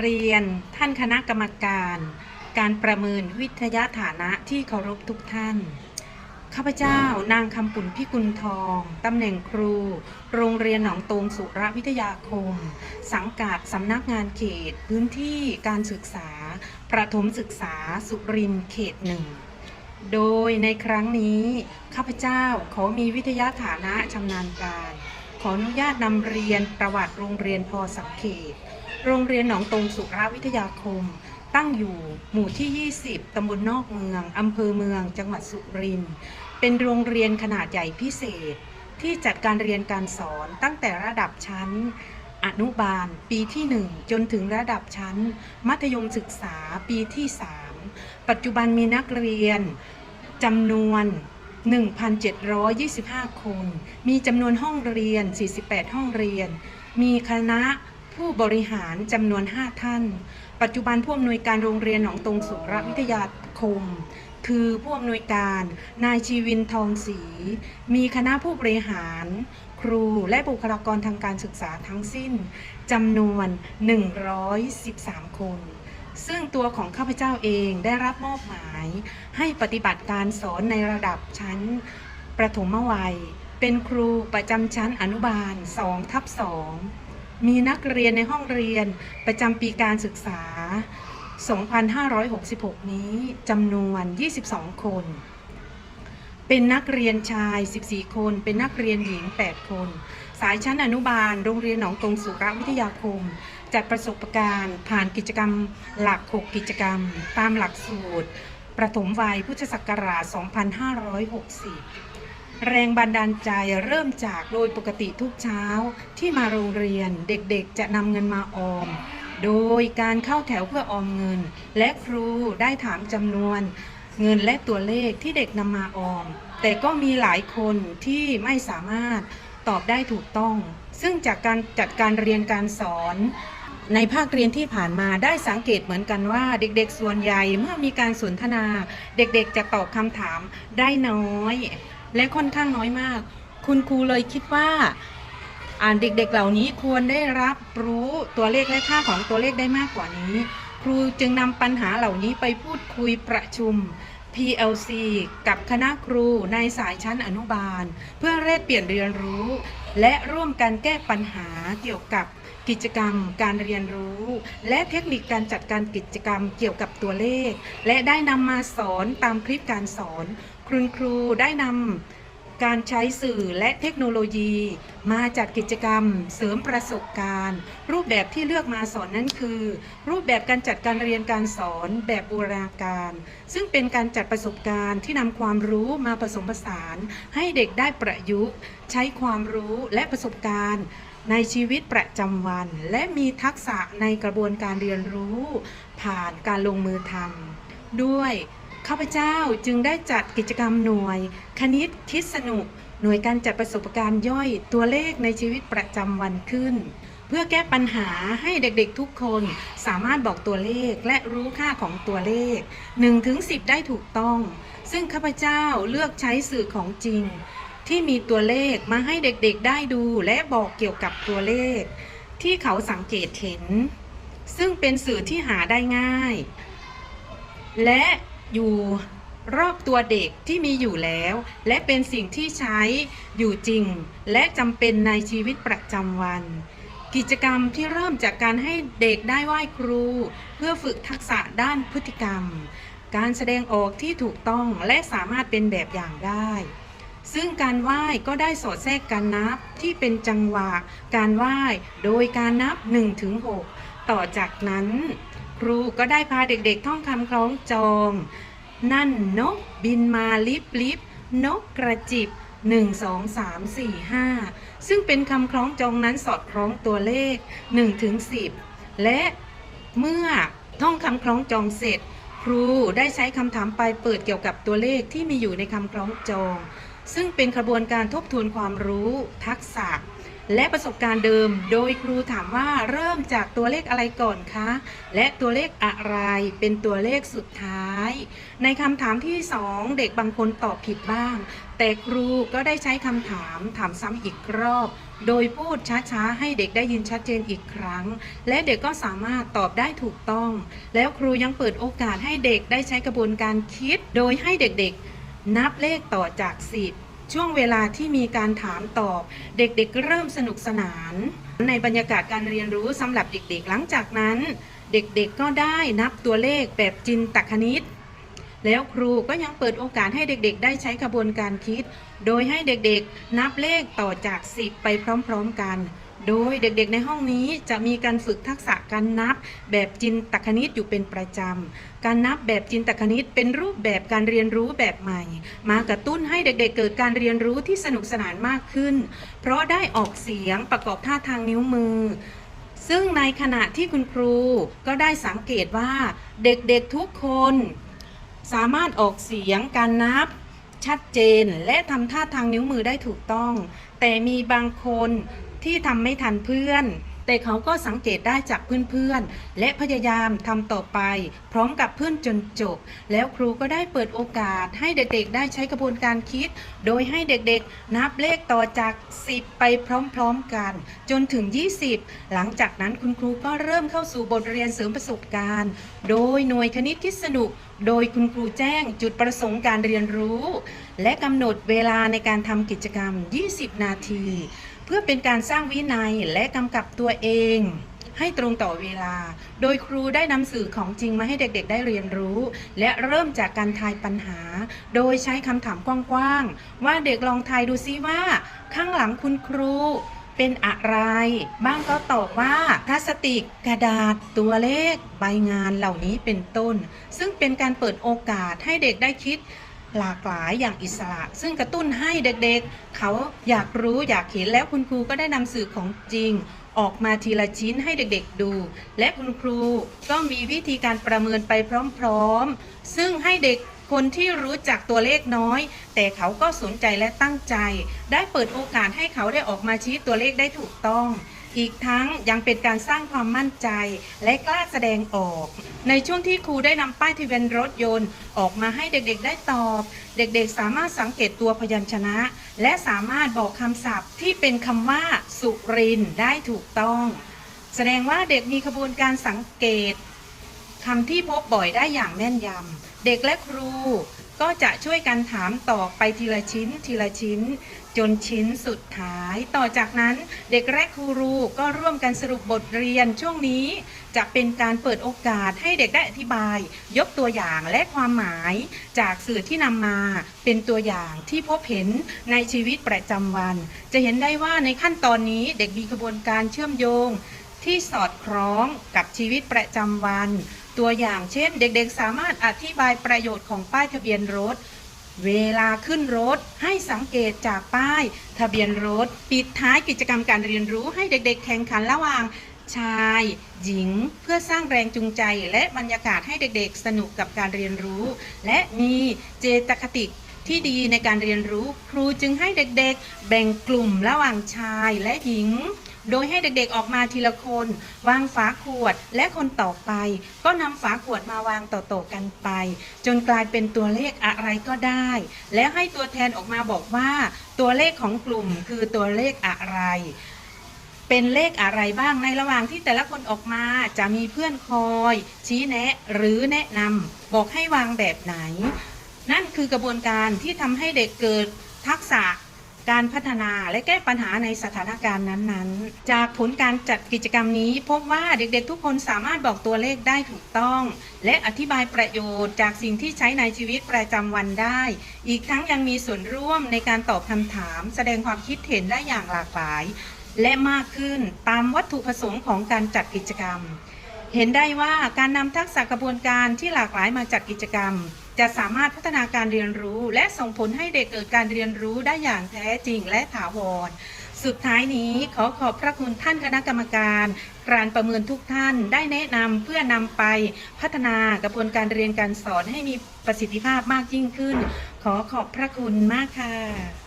เรียนท่านคณะกรรมการ การประเมินวิทยาฐานะที่เคารพทุกท่าน ข้าพเจ้านางคำปุ่นพิกุลทองตำแหน่งครู โรงเรียนหนองตงสุรวิทยาคม สังกัดสำนักงานเขต พื้นที่การศึกษา ประถมศึกษาสุรินเขตหนึ่งโดยในครั้งนี้ ข้าพเจ้าขอมีวิทยาฐานะชำนาญการ ขออนุญาตนำเรียนประวัติโรงเรียนพอสังเขต โรงเรียนหนองตรงสุราวิทยาคม ตั้งอยู่หมู่ที่ 20 ตำบลนอกเมือง อำเภอเมือง จังหวัดสุรินทร์ เป็นโรงเรียนขนาดใหญ่พิเศษ ที่จัดการเรียนการสอนตั้งแต่ระดับชั้น อนุบาล ปีที่ 1 จนถึงระดับชั้น มัธยมศึกษาปีที่ 3 ปัจจุบันมีนักเรียนจำนวน1,725 คน มีจำนวนห้องเรียน 48 ห้องเรียน มีคณะ ผู้บริหารจำนวน 5 ท่าน ปัจจุบันผู้อำนวยการโรงเรียนหนองตรงสุรวิทยาคม คือผู้อำนวยการนายชีวินทองศรีมีคณะผู้บริหาร ครูและบุคลากรทางการศึกษาทั้งสิ้นจำนวน 113 คน ซึ่งตัวของข้าพเจ้าเองได้รับมอบหมาย ให้ปฏิบัติการสอนในระดับชั้นประถมวัย เป็นครูประจำชั้นอนุบาล2ทับ2 มีนักเรียนในห้องเรียนประจำปีการศึกษา 2566 นี้จำนวน 22 คน เป็นนักเรียนชาย 14 คน เป็นนักเรียนหญิง 8 คน สายชั้นอนุบาล โรงเรียนหนองตรงสุรวิทยาคม จัดประสบการณ์ผ่านกิจกรรมหลัก 6 กิจกรรม ตามหลักสูตร ประถมวัยพุทธศักราช 2560 แรงบันดาลใจเริ่มจากโดยปกติทุกเช้าที่มาโรงเรียนเด็กๆจะนำเงินมาออม โดยการเข้าแถวเพื่อออมเงิน และครูได้ถามจำนวนเงินและตัวเลขที่เด็กนำมาออม แต่ก็มีหลายคนที่ไม่สามารถตอบได้ถูกต้อง ซึ่งจากการจัดการเรียนการสอนในภาคเรียนที่ผ่านมาได้สังเกตเหมือนกันว่าเด็กๆ ส่วนใหญ่เมื่อมีการสนทนา เด็กๆจะตอบคำถามได้น้อย และค่อนข้างน้อยมาก คุณครูเลยคิดว่าอ่านเด็กๆเหล่านี้ควรได้รับรู้ตัวเลขและค่าของตัวเลขได้มากกว่านี้ ครูจึงนำปัญหาเหล่านี้ไปพูดคุยประชุม PLC กับคณะครูในสายชั้นอนุบาล เพื่อแลกเปลี่ยนเรียนรู้ และร่วมกันแก้ปัญหาเกี่ยวกับกิจกรรม การเรียนรู้ และเทคนิคการจัดการกิจกรรมเกี่ยวกับตัวเลข และได้นำมาสอนตามคลิปการสอน คุณครูได้นำการใช้สื่อและเทคโนโลยี มาจัดกิจกรรมเสริมประสบการณ์ รูปแบบที่เลือกมาสอนนั้นคือ รูปแบบการจัดการเรียนการสอนแบบบูรณาการ ซึ่งเป็นการจัดประสบการณ์ที่นำความรู้มาผสมผสาน ให้เด็กได้ประยุกต์ ใช้ความรู้และประสบการณ์ในชีวิตประจำวัน และมีทักษะในกระบวนการเรียนรู้ ผ่านการลงมือทำด้วย ข้าพเจ้าจึงได้จัดกิจกรรมหน่วย คณิตคิดสนุก หน่วยการจัดประสบการณ์ย่อยตัวเลขในชีวิตประจำวันขึ้น เพื่อแก้ปัญหาให้เด็กๆทุกคนสามารถบอกตัวเลขและรู้ค่าของตัวเลข1ถึง10 ได้ถูกต้อง ซึ่งข้าพเจ้าเลือกใช้สื่อของจริง ที่มีตัวเลขมาให้เด็กๆได้ดูและบอกเกี่ยวกับตัวเลข ที่เขาสังเกตเห็น ซึ่งเป็นสื่อที่หาได้ง่าย และ อยู่รอบตัวเด็กที่มีอยู่แล้ว และเป็นสิ่งที่ใช้อยู่จริง และจำเป็นในชีวิตประจำวัน กิจกรรมที่เริ่มจากการให้เด็กได้ไหว้ครู เพื่อฝึกทักษะด้านพฤติกรรม การแสดงออกที่ถูกต้องและสามารถเป็นแบบอย่างได้ ซึ่งการไหว้ก็ได้สอดแทรกการนับที่เป็นจังหวะ การไหว้โดยการนับ1ถึง6ต่อจากนั้น ครูก็ได้พาเด็กๆ ท่องคำคล้องจอง นั่นนกบินมาลิบลิบนกกระจิบ 1 2 3 4 5 ซึ่งเป็นคำคล้องจองนั้นสอดคล้องตัวเลข1ถึง10 และเมื่อท่องคำคล้องจองเสร็จ ครูได้ใช้คำถามปลายเปิดเกี่ยวกับตัวเลขที่มีอยู่ในคำคล้องจอง ซึ่งเป็นกระบวนการทบทวนความรู้ ทักษะ และประสบการณ์เดิม โดยครูถามว่าเริ่มจากตัวเลขอะไรก่อนคะ และตัวเลขอะไรเป็นตัวเลขสุดท้าย ในคำถามที่สองเด็กบางคนตอบผิดบ้าง แต่ครูก็ได้ใช้คำถามถามซ้ำอีกรอบ โดยพูดช้าๆ ให้เด็กได้ยินชัดเจนอีกครั้ง และเด็กก็สามารถตอบได้ถูกต้อง แล้วครูยังเปิดโอกาสให้เด็กได้ใช้กระบวนการคิด โดยให้เด็กๆ นับเลขต่อจากสิบ ช่วงเวลาที่มีการถามตอบ เด็กๆเริ่มสนุกสนาน ในบรรยากาศการเรียนรู้สำหรับเด็กๆ หลังจากนั้น เด็กๆก็ได้นับตัวเลขแบบจินตคณิต แล้วครูก็ยังเปิดโอกาสให้เด็กๆ ได้ใช้กระบวนการคิด โดยให้เด็กๆ นับเลขต่อจาก 10 ไปพร้อมๆกัน โดยเด็กๆ ในห้องนี้จะมีการฝึกทักษะการนับแบบจินตคณิตอยู่เป็นประจำ การนับแบบจินตคณิตเป็นรูปแบบการเรียนรู้แบบใหม่ มากระตุ้นให้เด็กๆ เกิดการเรียนรู้ที่สนุกสนานมากขึ้น เพราะได้ออกเสียงประกอบท่าทางนิ้วมือซึ่งในขณะที่คุณครูก็ได้สังเกตว่าเด็กๆทุกคน สามารถออกเสียงการนับชัดเจนและทำท่าทางนิ้วมือได้ถูกต้อง แต่มีบางคนที่ทำไม่ทันเพื่อน แต่เขาก็สังเกตได้จากเพื่อนๆ และพยายามทำต่อไป พร้อมกับเพื่อนจนจบ แล้วครูก็ได้เปิดโอกาสให้เด็กๆ ได้ใช้กระบวนการคิด โดยให้เด็กๆ นับเลขต่อจาก 10 ไปพร้อมๆกัน จนถึง 20 หลังจากนั้นคุณครูก็เริ่มเข้าสู่บทเรียนเสริมประสบการณ์ โดยหน่วยคณิตคิดสนุก โดยคุณครูแจ้งจุดประสงค์การเรียนรู้ และกำหนดเวลาในการทำกิจกรรม 20 นาที เพื่อเป็นการสร้างวินัยและกำกับตัวเอง ให้ตรงต่อเวลา โดยครูได้นำสื่อของจริงมาให้เด็กๆ ได้เรียนรู้ และเริ่มจากการทายปัญหา โดยใช้คำถามกว้างๆ ว่าเด็กลองทายดูซิว่า ข้างหลังคุณครูเป็นอะไร บ้างก็ตอบว่าพลาสติก กระดาษ ตัวเลข ใบงานเหล่านี้เป็นต้น ซึ่งเป็นการเปิดโอกาสให้เด็กได้คิด หลากหลายอย่างอิสระ ซึ่งกระตุ้นให้เด็กๆ เขาอยากรู้อยากเห็นแล้วคุณครูก็ได้นำสื่อของจริง ออกมาทีละชิ้นให้เด็กๆดู และคุณครูก็มีวิธีการประเมินไปพร้อมๆ ซึ่งให้เด็กคนที่รู้จักตัวเลขน้อย แต่เขาก็สนใจและตั้งใจ ได้เปิดโอกาสให้เขาได้ออกมาชี้ตัวเลขได้ถูกต้อง อีกทั้งยังเป็นการสร้างความมั่นใจและกล้าแสดงออก ในช่วงที่ครูได้นำป้ายทะเบียนรถยนต์ ออกมาให้เด็กๆได้ตอบ เด็กๆ สามารถสังเกตตัวพยัญชนะ และสามารถบอกคำศัพท์ที่เป็นคำว่า สุรินได้ถูกต้อง แสดงว่าเด็กมีขบวนการสังเกตคำที่พบบ่อยได้อย่างแม่นยำเด็กและครูก็จะช่วยกันถามตอบไปทีละชิ้นทีละชิ้น จนชิ้นสุดท้าย ต่อจากนั้นเด็กและครูก็ร่วมกันสรุปบทเรียนช่วงนี้ จะเป็นการเปิดโอกาสให้เด็กได้อธิบาย ยกตัวอย่างและความหมาย จากสื่อที่นำมาเป็นตัวอย่างที่พบเห็นในชีวิตประจำวัน จะเห็นได้ว่าในขั้นตอนนี้เด็กมีกระบวนการเชื่อมโยง ที่สอดคล้องกับชีวิตประจำวัน ตัวอย่างเช่น เด็กๆ สามารถอธิบายประโยชน์ของป้ายทะเบียนรถ เวลาขึ้นรถให้สังเกตจากป้าย ทะเบียนรถ ปิดท้ายกิจกรรมการเรียนรู้ให้เด็กๆ แข่งขันระหว่าง ชาย หญิง เพื่อสร้างแรงจูงใจ และบรรยากาศให้เด็กๆ สนุกกับการเรียนรู้ และมีเจตคติที่ดีในการเรียนรู้ ครูจึงให้เด็กๆ แบ่งกลุ่มระหว่างชายและหญิง โดยให้เด็กๆออกมาทีละคน วางฝาขวดและคนต่อไป ก็นำฝาขวดมาวางต่อๆกันไป จนกลายเป็นตัวเลขอะไรก็ได้ และให้ตัวแทนออกมาบอกว่า ตัวเลขของกลุ่มคือตัวเลขอะไรเป็นเลขอะไรบ้างในระหว่างที่แต่ละคนออกมาจะมีเพื่อนคอย ชี้แนะ หรือแนะนำบอกให้วางแบบไหน นั่นคือกระบวนการที่ทำให้เด็กเกิดทักษะ การพัฒนาและแก้ปัญหาในสถานการณ์นั้นๆ จากผลการจัดกิจกรรมนี้ พบว่าเด็กๆ ทุกคนสามารถบอกตัวเลขได้ถูกต้อง และอธิบายประโยชน์จากสิ่งที่ใช้ในชีวิตประจำวันได้ อีกทั้งยังมีส่วนร่วมในการตอบคำถาม แสดงความคิดเห็นได้อย่างหลากหลาย และมากขึ้นตามวัตถุประสงค์ของการจัดกิจกรรม เห็นได้ว่าการนำทักษะกระบวนการที่หลากหลายมาจัดกิจกรรม จะสามารถพัฒนาการเรียนรู้ และส่งผลให้เด็กเกิดการเรียนรู้ได้อย่างแท้จริงและถาวร สุดท้ายนี้ขอขอบพระคุณท่านคณะกรรมการ การประเมินทุกท่านได้แนะนำเพื่อนำไปพัฒนากระบวนการเรียนการสอนให้มีประสิทธิภาพมากยิ่งขึ้น ขอขอบพระคุณมากค่ะ